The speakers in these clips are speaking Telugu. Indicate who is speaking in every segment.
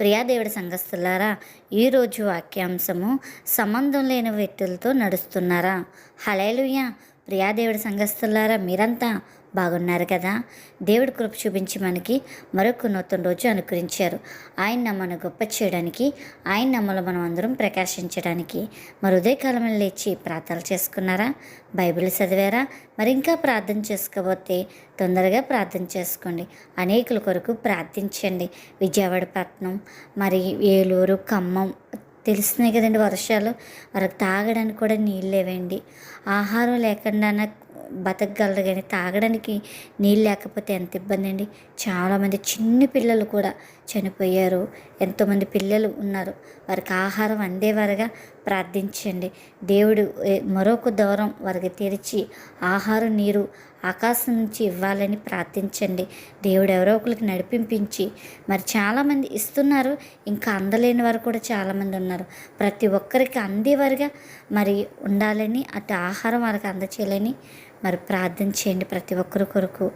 Speaker 1: ప్రియాదేవుడి సంఘస్థులారా ఈరోజు వాక్యాంశము సంబంధం లేని వ్యక్తులతో నడుస్తున్నారా? హలేలుయ్య ప్రియాదేవుడి సంఘస్థులారా మీరంతా బాగున్నారు కదా? దేవుడి కృప చూపించి మనకి మరొక నూతన రోజు అనుకరించారు ఆయన నమ్మను గొప్ప చేయడానికి ఆయన నమ్మలు మనం అందరం ప్రకాశించడానికి మరి ఉదయకాలంలో లేచి ప్రార్థనలు చేసుకున్నారా? బైబిల్ చదివారా? మరి ఇంకా ప్రార్థన చేసుకోబోతే తొందరగా ప్రార్థన చేసుకోండి. అనేకుల కొరకు ప్రార్థించండి. విజయవాడ పట్నం మరి ఏలూరు ఖమ్మం తెలుస్తున్నాయి కదండి వర్షాలు. వారికి తాగడానికి కూడా నీళ్ళు లేవండి. ఆహారం లేకుండా బతకగలరు కానీ తాగడానికి నీళ్ళు లేకపోతే ఎంత ఇబ్బంది అండి? చాలామంది చిన్న పిల్లలు కూడా చనిపోయారు. ఎంతోమంది పిల్లలు ఉన్నారు. వారికి ఆహారం అందేవారుగా ప్రార్థించండి. దేవుడు మరొక దూరం వారికి తెరిచి ఆహారం నీరు ఆకాశం నుంచి ఇవ్వాలని ప్రార్థించండి. దేవుడు ఎవరో ఒకరికి నడిపింపించి మరి చాలామంది ఇస్తున్నారు ఇంకా అందలేని వారు కూడా చాలామంది ఉన్నారు. ప్రతి ఒక్కరికి అందేవారుగా మరి ఉండాలని అటు ఆహారం వారికి అందచేయాలని మరి ప్రార్థన చేయండి ప్రతి ఒక్కరి కొరకు.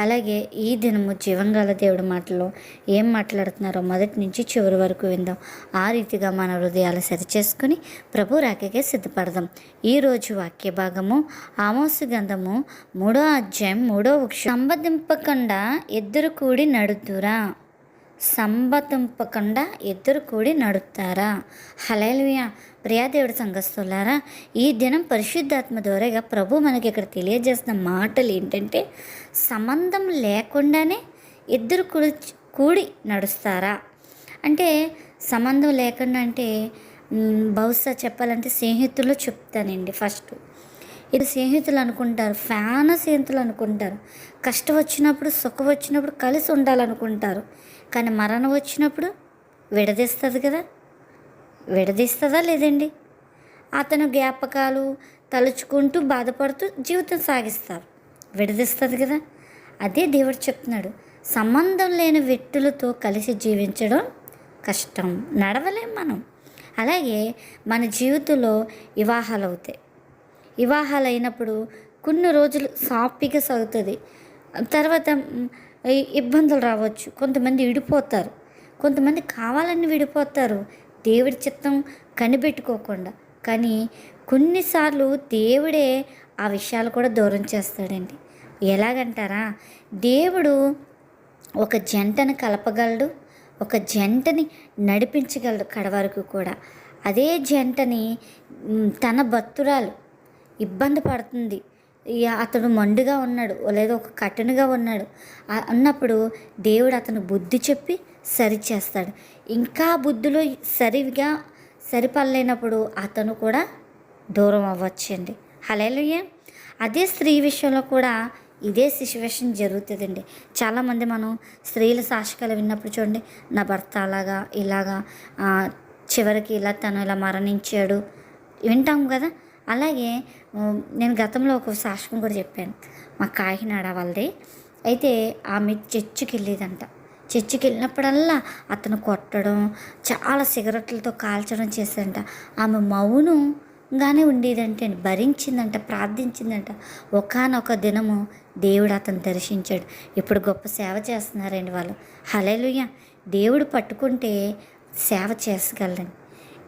Speaker 1: అలాగే ఈ దినము జీవంగాల దేవుడి మాటలో ఏం మాట్లాడుతున్నారో మొదటి నుంచి చివరి వరకు విందాం. ఆ రీతిగా మన హృదయాలు సరిచేసుకుని ప్రభు రాకకే సిద్ధపడదాం. ఈరోజు వాక్య భాగము ఆమోసు గంధము మూడో అధ్యాయం మూడో వృక్షం సంబంధింపకుండా ఇద్దరు కూడి నడుతురా? సంబతింపకుండా ఇద్దరు కూడి నడుస్తారా హలేలుయా ప్రియాదేవుడి సంఘస్థులారా ఈ దినం పరిశుద్ధాత్మ ద్వారాగా ప్రభు మనకి ఇక్కడ తెలియజేస్తున్న మాటలు ఏంటంటే సంబంధం లేకుండానే ఇద్దరు కూడి కూడి నడుస్తారా? అంటే సంబంధం లేకుండా అంటే బహుశా చెప్పాలంటే స్నేహితులు చెప్తానండి ఫస్ట్. ఇది స్నేహితులు అనుకుంటారు ఫ్యాన్ స్నేహితులు అనుకుంటారు. కష్టం వచ్చినప్పుడు సుఖం వచ్చినప్పుడు కలిసి ఉండాలనుకుంటారు. కానీ మరణం వచ్చినప్పుడు విడదీస్తుంది కదా? విడదీస్తుందా లేదండి? అతను జ్ఞాపకాలు తలుచుకుంటూ బాధపడుతూ జీవితం సాగిస్తారు. విడదీస్తుంది కదా? అదే దేవుడు చెప్తున్నాడు. సంబంధం లేని వ్యక్తులతో కలిసి జీవించడం కష్టం. నడవలేం మనం. అలాగే మన జీవితంలో వివాహాలు అవుతాయి. వివాహాలు అయినప్పుడు కొన్ని రోజులు సాఫీగా సాగుతుంది. తర్వాత ఇబ్బందులు రావచ్చు. కొంతమంది విడిపోతారు. కొంతమంది కావాలని విడిపోతారు. దేవుడి చిత్తం కనిపెట్టుకోకుండా. కానీ కొన్నిసార్లు దేవుడే ఆ విషయాలు కూడా దూరం చేస్తాడండి. ఎలాగంటారా? దేవుడు ఒక జంటను కలపగలడు ఒక జంటని నడిపించగలడు కడ వరకు కూడా. అదే జంటని తన భక్తురాలు ఇబ్బంది పడుతుంది. అతడు మండుగా ఉన్నాడు లేదా ఒక కఠినగా ఉన్నాడు. అన్నప్పుడు దేవుడు అతను బుద్ధి చెప్పి సరిచేస్తాడు. ఇంకా బుద్ధిలో సరిగా సరిపడలేనప్పుడు అతను కూడా దూరం అవ్వచ్చండి. హలేలుయ్య అదే స్త్రీ విషయంలో కూడా ఇదే సిచ్యువేషన్ జరుగుతుందండి. చాలామంది మనం స్త్రీల సాక్షికాలు విన్నప్పుడు చూడండి నా భర్త అలాగా ఇలాగా చివరికి ఇలా తను ఇలా మరణించాడు. వింటాం కదా? అలాగే నేను గతంలో ఒక సాక్ష్యం కూడా చెప్పాను. మా కాకినాడ వాళ్ళది. అయితే ఆమె చర్చికి వెళ్ళేదంట. చర్చికి వెళ్ళినప్పుడల్లా అతను కొట్టడం చాలా సిగరెట్లతో కాల్చడం చేశాడంట. ఆమె మౌనంగానే ఉండేదంటే భరించిందంట ప్రార్థించిందంట. ఒకానొక దినము దేవుడు అతను దర్శించాడు. ఇప్పుడు గొప్ప సేవ చేస్తున్నారండి వాళ్ళు. హలేలుయ్య దేవుడు పట్టుకుంటే సేవ చేసుకెళ్ళండి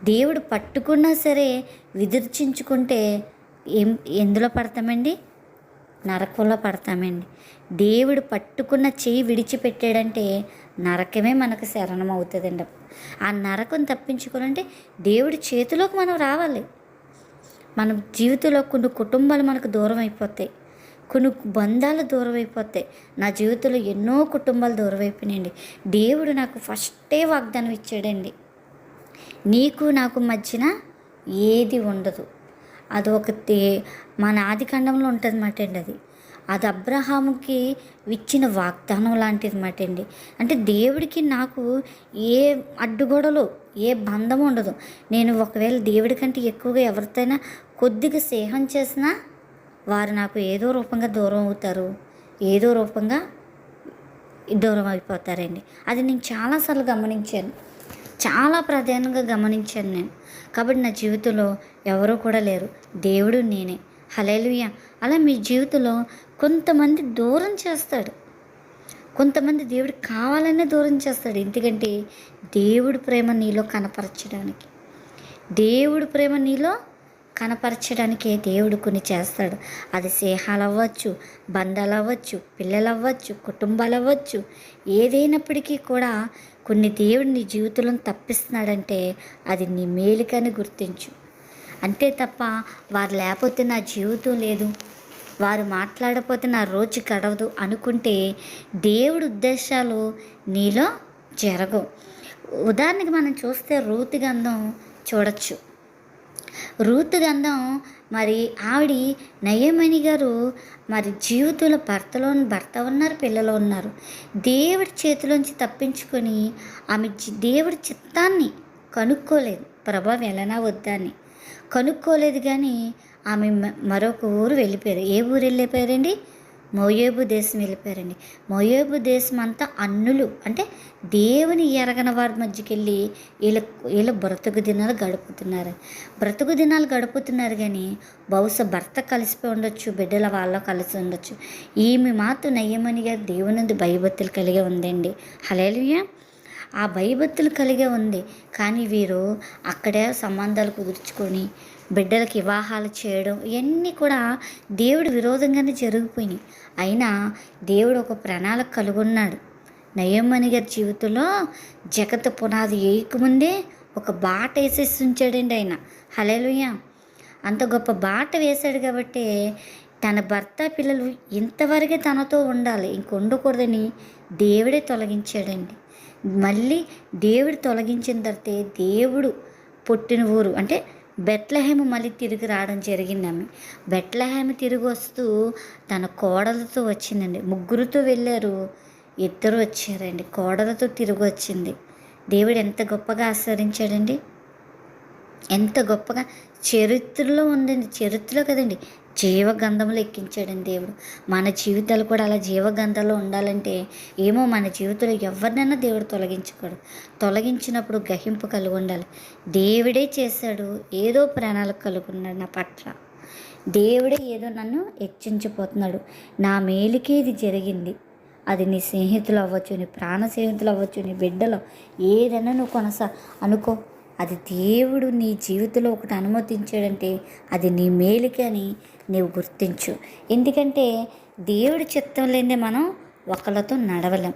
Speaker 1: దేవుడు పట్టుకున్నా సరే విదర్చించుకుంటే ఏం ఎందులో పడతామండి? నరకంలో పడతామండి. దేవుడు పట్టుకున్న చెయ్యి విడిచిపెట్టాడంటే నరకమే మనకు శరణం అవుతుందండి ఆ నరకం తప్పించుకోవాలంటే దేవుడి చేతిలోకి మనం రావాలి. మన జీవితంలో కొన్ని కుటుంబాలు మనకు దూరం అయిపోతాయి. కొన్ని బంధాలు దూరం అయిపోతాయి. నా జీవితంలో ఎన్నో కుటుంబాలు దూరం అయిపోయినాయండి. దేవుడు నాకు ఫస్టే వాగ్దానం ఇచ్చాడండి. నీకు నాకు మధ్యన ఏది ఉండదు. అది ఒక మన ఆది ఖండంలో ఉంటుంది మాట అండి అది. అది అబ్రహాముకి ఇచ్చిన వాగ్దానం లాంటిది మాట అండి. అంటే దేవుడికి నాకు ఏ అడ్డుగోడలు ఏ బంధం ఉండదు. నేను ఒకవేళ దేవుడి కంటే ఎక్కువగా ఎవరితోనైనా కొద్దిగా స్నేహం చేసినా వారు నాకు ఏదో రూపంగా దూరం అవుతారు ఏదో రూపంగా దూరం అయిపోతారండి. అది నేను చాలాసార్లు గమనించాను. చాలా ప్రధానంగా గమనించాను నేను. కాబట్టి నా జీవితంలో ఎవరూ కూడా లేరు. దేవుడు నేనే. హలేలుయ అలా మీ జీవితంలో కొంతమంది దూరం చేస్తాడు. కొంతమంది దేవుడు కావాలనే దూరం చేస్తాడు. ఎందుకంటే దేవుడు ప్రేమ నీలో కనపరచడానికి. దేవుడు ప్రేమ నీలో కనపరచడానికే దేవుడు కొన్ని చేస్తాడు. అది స్నేహాలు అవ్వచ్చు బంధాలు అవ్వచ్చు పిల్లలు అవ్వచ్చు కుటుంబాలు అవ్వచ్చు ఏదైనప్పటికీ కూడా కొన్ని దేవుడు నీ జీవితంలో తప్పిస్తున్నాడంటే అది నీ మేలుకని గుర్తించు. అంతే తప్ప వారు లేకపోతే నా జీవితం లేదు. వారు మాట్లాడకపోతే నా రోజు గడవదు అనుకుంటే దేవుడి ఉద్దేశాలు నీలో జరగవు. ఉదాహరణకి మనం చూస్తే రూతి గంధం చూడొచ్చు. రూతు గంధం మరి ఆవిడ నయమణి గారు మరి జీవితంలో భర్తలో భర్త ఉన్నారు పిల్లలు ఉన్నారు. దేవుడి చేతిలోంచి తప్పించుకొని ఆమె దేవుడి చిత్తాన్ని కనుక్కోలేదు. ప్రభావం ఎలానా వద్దా అని. కనుక్కోలేదు కానీ ఆమె మరొక ఊరు వెళ్ళిపోయారు. ఏ ఊరు వెళ్ళిపోయారండి? మోయేబు దేశం వెళ్ళిపోయారండి. మోయేబు దేశం అంతా అన్నులు. అంటే దేవుని ఎరగన వారి మధ్యకి వెళ్ళి వీళ్ళ వీళ్ళ బ్రతుకు దినాలు గడుపుతున్నారు. బ్రతుకు దినాలు గడుపుతున్నారు కానీ బహుశా భర్త కలిసిపోయి ఉండొచ్చు బిడ్డల వాళ్ళ కలిసి ఉండొచ్చు. ఈమె మాత్రం నయ్యమని గారు దేవునందు భయభక్తులు కలిగి ఉందండి. హలేలుయా ఆ భయభక్తులు కలిగే ఉంది. కానీ వీరు అక్కడే సంబంధాలు కుదుర్చుకొని బిడ్డలకు వివాహాలు చేయడం ఇవన్నీ కూడా దేవుడు విరోధంగానే జరిగిపోయినాయి. అయినా దేవుడు ఒక ప్రణాళిక కలుగున్నాడు. నయమ్మని గారి జీవితంలో జగత్ పునాది వేయకముందే ఒక బాట వేసేసి ఉంచాడండి ఆయన. హలేలుయ్య అంత గొప్ప బాట వేశాడు కాబట్టి తన భర్త పిల్లలు ఇంతవరకే తనతో ఉండాలి. ఇంక ఉండకూడదని దేవుడే తొలగించాడండి. మళ్ళీ దేవుడు తొలగించిన తర్వాత దేవుడు పుట్టిన ఊరు. అంటే బెట్లహేమ మళ్ళీ తిరిగి రావడం జరిగింది ఆమె బెట్లహేమ తిరిగి వస్తూ తన కోడలతో వచ్చిందండి. ముగ్గురుతో వెళ్ళారు. ఇద్దరు వచ్చారండి. కోడలతో తిరిగి వచ్చింది. దేవుడు ఎంత గొప్పగా ఆశ్రయించాడండి. ఎంత గొప్పగా చరిత్రలో ఉందండి. చరిత్రలో కదండి. జీవగంధములు ఎక్కించాడండి దేవుడు. మన జీవితాలు కూడా అలా జీవగంధంలో ఉండాలంటే ఏమో మన జీవితంలో ఎవరినైనా దేవుడు తొలగించకూడదు తొలగించినప్పుడు గహింపు కలిగి ఉండాలి. దేవుడే చేశాడు ఏదో ప్రణాళిక కలుగున్నాడు నా పట్ల. దేవుడే ఏదో నన్ను హెచ్చించిపోతున్నాడు. నా మేలుకే ఇది జరిగింది. అది నీ స్నేహితులు అవ్వచ్చు నీ ప్రాణ స్నేహితులు అవ్వచ్చు నీ బిడ్డలో ఏదైనా నువ్వు కొనసా అనుకో. అది దేవుడు నీ జీవితంలో ఒకటి అనుమతించాడంటే అది నీ మేలుకి అని నీవు గుర్తించు. ఎందుకంటే దేవుడి చిత్తం లేదే మనం ఒకళ్ళతో నడవలేం.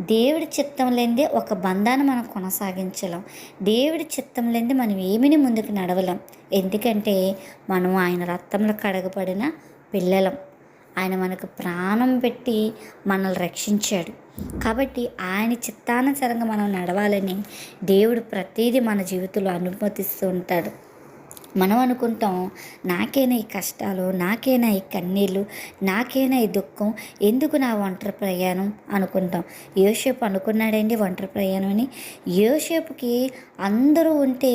Speaker 1: దేవుడి చిత్తం లేనిదే ఒక బంధాన్ని మనం కొనసాగించలేం. దేవుడి చిత్తం లేనిదే మనం ఏమిని ముందుకు నడవలేం. ఎందుకంటే మనం ఆయన రక్తంలో కడగబడిన పిల్లలం. ఆయన మనకు ప్రాణం పెట్టి మనల్ని రక్షించాడు. కాబట్టి ఆయన చిత్తానుసారంగా మనం నడవాలని దేవుడు ప్రతిదీ మన జీవితంలో అనుమతిస్తూ ఉంటాడు. మనం అనుకుంటాం నాకేనా ఈ కష్టాలు నాకేనా ఈ కన్నీళ్ళు నాకేనా ఈ దుఃఖం ఎందుకు నా ఒంటరి ప్రయాణం అనుకుంటాం. యోసేపు అనుకున్నాడండి ఒంటరి ప్రయాణం అని. యోసేపుకి అందరూ ఉంటే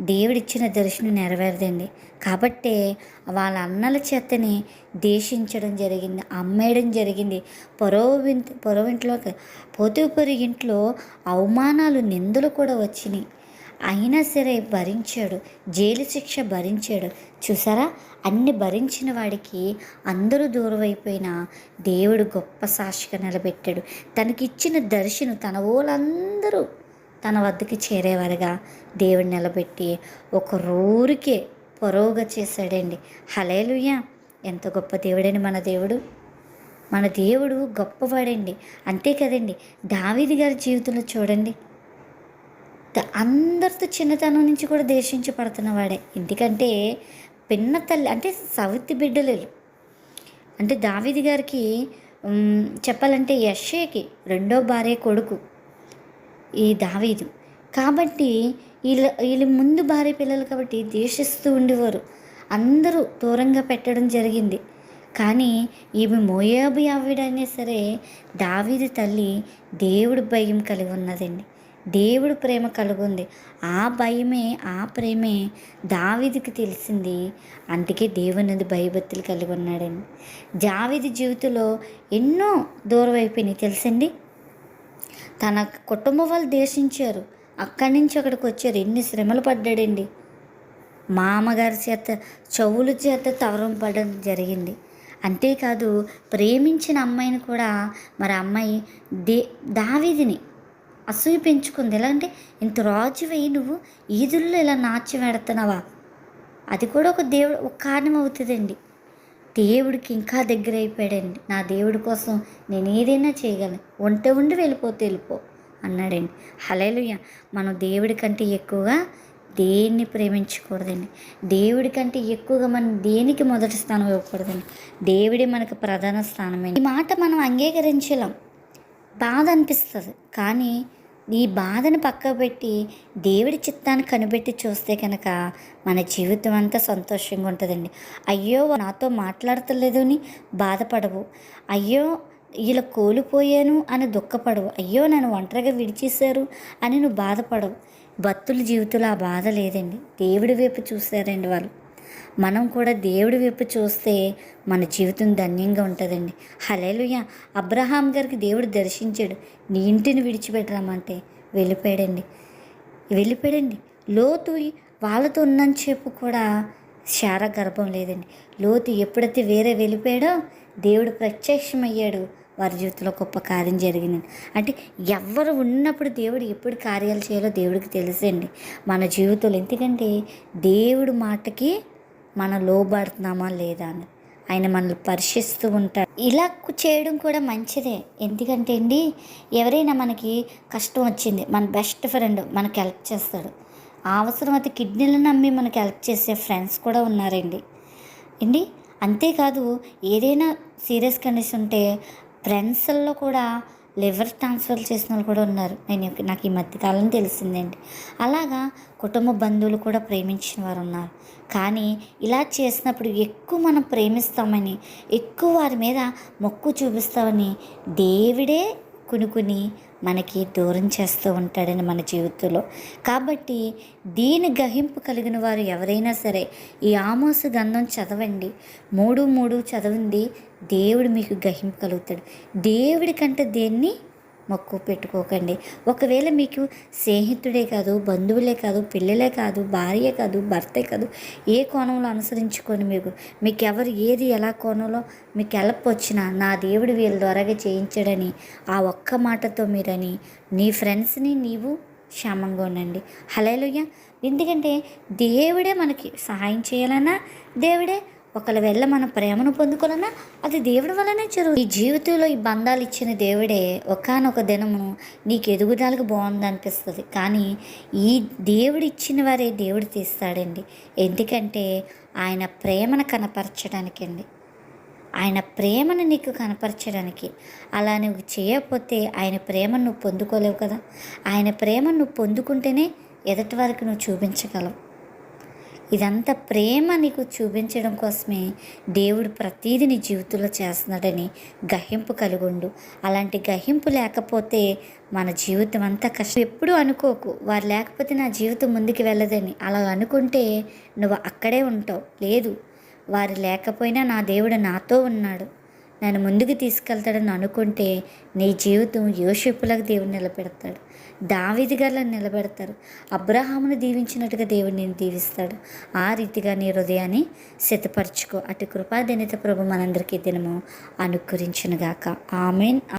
Speaker 1: దేవుడిచ్చిన దర్శనం నెరవేరదండి. కాబట్టే వాళ్ళ అన్నల చేతని దేశించడం జరిగింది అమ్మేయడం జరిగింది. పొరవ పొరవింట్లోకి ఇంట్లో పోతుపురి ఇంట్లో అవమానాలు నిందలు కూడా వచ్చినాయి. అయినా సరే భరించాడు. జైలు శిక్ష భరించాడు. చూసారా? అన్ని భరించిన వాడికి అందరూ దూరం అయిపోయినా దేవుడు గొప్ప సాక్షిగా నిలబెట్టాడు. తనకిచ్చిన దర్శను తన ఊళ్ళందరూ తన వద్దకి చేరేవారుగా దేవుడు నిలబెట్టి ఒక రూరికే పొరవుగా చేశాడండి. హలేలుయ్యా ఎంత గొప్ప దేవుడని మన దేవుడు. మన దేవుడు గొప్పవాడండి. అంతే కదండి. దావిది గారి జీవితంలో చూడండి. అందరితో చిన్నతనం నుంచి కూడా దేశించబడుతున్నవాడే ఎందుకంటే పిన్న తల్లి అంటే సవితి బిడ్డలు. అంటే దావిది గారికి చెప్పాలంటే యశ్షేకి రెండో భార్య కొడుకు ఈ దావీదు. కాబట్టి వీళ్ళ వీళ్ళ ముందు భార్య పిల్లలు కాబట్టి దేశిస్తూ ఉండేవారు. అందరూ దూరంగా పెట్టడం జరిగింది. కానీ ఈమె మోయాబు ఆవిడైనా సరే దావీది తల్లి దేవుడి భయం కలిగి ఉన్నదండి. దేవుడు ప్రేమ కలుగుంది. ఆ భయమే ఆ ప్రేమే దావిదికి తెలిసింది. అందుకే దేవునిది భయభక్తులు కలిగి ఉన్నాడండి జావిది జీవితంలో ఎన్నో దూరం అయిపోయినాయి తెలుసండి? తన కుటుంబం వాళ్ళు దేశించారు అక్కడి నుంచి అక్కడికి వచ్చారు. ఎన్ని శ్రమలు పడ్డాడండి. మామగారి చేత చెవుల చేత తవరం పడడం జరిగింది. అంతేకాదు ప్రేమించిన అమ్మాయిని కూడా మరి అమ్మాయి దే దావీదిని అసూయ పెంచుకుంది. ఎలా అంటే ఇంత రాజువై నువ్వు ఈదుల్లో ఇలా నాచి పెడుతున్నావా అది కూడా ఒక దేవుడు ఒక కారణం అవుతుందండి దేవుడికి ఇంకా దగ్గర అయిపోయాడండి నా దేవుడి కోసం నేను ఏదైనా చేయగలను. ఒంట ఉండి వెళ్ళిపోతే వెళ్ళిపో అన్నాడండి. హలేలుయ్య మనం దేవుడి కంటే ఎక్కువగా దేన్ని ప్రేమించకూడదండి. దేవుడి కంటే ఎక్కువగా మనం దేనికి మొదటి స్థానం ఇవ్వకూడదండి. దేవుడే మనకు ప్రధాన స్థానమే. ఈ మాట మనం అంగీకరించలేం. బాధ అనిపిస్తుంది కానీ ఈ బాధను పక్కకు పెట్టి దేవుడి చిత్తాన్ని కనిపెట్టి చూస్తే కనుక మన జీవితం అంతా సంతోషంగా ఉంటుందండి. అయ్యో నాతో మాట్లాడతలేదు అని బాధపడవు. అయ్యో ఇలా కోల్పోయాను అని దుఃఖపడవు. అయ్యో నన్ను ఒంటరిగా విడిచేశారు అని నువ్వు బాధపడవు. భక్తుల జీవితంలో ఆ బాధ లేదండి. దేవుడి వైపు చూశారండి వాళ్ళు. మనం కూడా దేవుడి వైపు చూస్తే మన జీవితం ధన్యంగా ఉంటుందండి. హలేలుయ అబ్రహాం గారికి దేవుడు దర్శించాడు. నీ ఇంటిని విడిచిపెట్టరామంటే వెళ్ళిపోయాడండి. వెళ్ళిపోయాడండి. లోతు వాళ్ళతో ఉన్నని చెప్పు కూడా శార గర్భం లేదండి. లోతు ఎప్పుడైతే వేరే వెళ్ళిపోయాడో దేవుడు ప్రత్యక్షమయ్యాడు. వారి జీవితంలో గొప్ప కార్యం జరిగింది. అంటే ఎవరు ఉన్నప్పుడు దేవుడు ఎప్పుడు కార్యాలు చేయాలో దేవుడికి తెలుసండి. మన జీవితంలో. ఎందుకంటే దేవుడు మాటకి మనం లోబడుతున్నామా లేదా అని. ఆయన మనల్ని పరీక్షిస్తూ ఉంటారు ఇలా చేయడం కూడా మంచిదే. ఎందుకంటే అండి ఎవరైనా మనకి కష్టం వచ్చింది మన బెస్ట్ ఫ్రెండ్ మనకి హెల్ప్ చేస్తాడు. అవసరం అయితే కిడ్నీలను నమ్మి మనకి హెల్ప్ చేసే ఫ్రెండ్స్ కూడా ఉన్నారండి. అండి అంతేకాదు ఏదైనా సీరియస్ కండిషన్ ఉంటే ఫ్రెండ్స్లో కూడా లివర్ ట్రాన్స్ఫర్ చేసిన వాళ్ళు కూడా ఉన్నారు. నేను నాకు ఈ మధ్యకాలం తెలిసిందండి అలాగా కుటుంబ బంధువులు కూడా ప్రేమించిన వారు ఉన్నారు. కానీ ఇలా చేసినప్పుడు ఎక్కువ మనం ప్రేమిస్తామని ఎక్కువ వారి మీద మొక్కు చూపిస్తామని దేవుడే కొనుక్కుని మనకి దూరం చేస్తూ ఉంటాడని మన జీవితంలో. కాబట్టి దీని గ్రహింపు కలిగిన వారు ఎవరైనా సరే ఈ ఆమోస గంధం చదవండి. మూడు మూడు చదవండి. దేవుడు మీకు గ్రహింపు కలుగుతాడు దేవుడి కంటే దేన్ని మక్కువ పెట్టుకోకండి. ఒకవేళ మీకు స్నేహితుడే కాదు బంధువులే కాదు పిల్లలే కాదు భార్య కాదు భర్తే కాదు ఏ కోణంలో అనుసరించుకొని మీకు. మీకు ఎవరు ఏది ఎలా కోణంలో మీకు హెల్ప్ వచ్చినా నా దేవుడు వీళ్ళ ద్వారాగా చేయించాడని ఆ ఒక్క మాటతో మీరని నీ ఫ్రెండ్స్ని నీవు క్షేమంగా ఉండండి. హలేలుయ్య ఎందుకంటే దేవుడే మనకి సహాయం చేయాలన్నా దేవుడే ఒకవేళ వెళ్ళ ప్రేమను పొందుకోవాలన్నా అది దేవుడి వల్లనే జరుగు ఈ జీవితంలో ఈ బంధాలు ఇచ్చిన దేవుడే ఒకనొక దినము నీకు ఎదుగుదలకు బాగుంది అనిపిస్తుంది. కానీ ఈ దేవుడు ఇచ్చిన వారే దేవుడు తీస్తాడండి. ఎందుకంటే ఆయన ప్రేమను కనపరచడానికి అండి ఆయన ప్రేమను నీకు కనపరచడానికి. అలా నువ్వు చేయకపోతే ఆయన ప్రేమను నువ్వు పొందుకోలేవు కదా. ఆయన ప్రేమను నువ్వు పొందుకుంటేనే ఎదటి వరకు నువ్వు చూపించగలవు. ఇదంతా ప్రేమ నీకు చూపించడం కోసమే దేవుడు ప్రతీది నీ జీవితంలో చేస్తున్నాడని గహింపు కలుగుండు. అలాంటి గహింపు లేకపోతే మన జీవితం అంతా కష్టం. ఎప్పుడూ అనుకోకు వారు లేకపోతే నా జీవితం ముందుకు వెళ్ళదని. అలా అనుకుంటే నువ్వు అక్కడే ఉంటావు. లేదు వారు లేకపోయినా నా దేవుడు నాతో ఉన్నాడు. నన్ను ముందుకు తీసుకెళ్తాడని అనుకుంటే నీ జీవితం యోషిప్పులకు దేవుడు నిలబెడతాడు. దావిది గారిని నిలబెడతారు. అబ్రహామును దీవించినట్టుగా దేవుడు నేను దీవిస్తాడు. ఆ రీతిగా నీ హృదయాన్ని సిద్ధపరచుకో. అటు కృపాదనిత ప్రభు మనందరికీ దినము అనుకరించునుగాక ఆమెన్.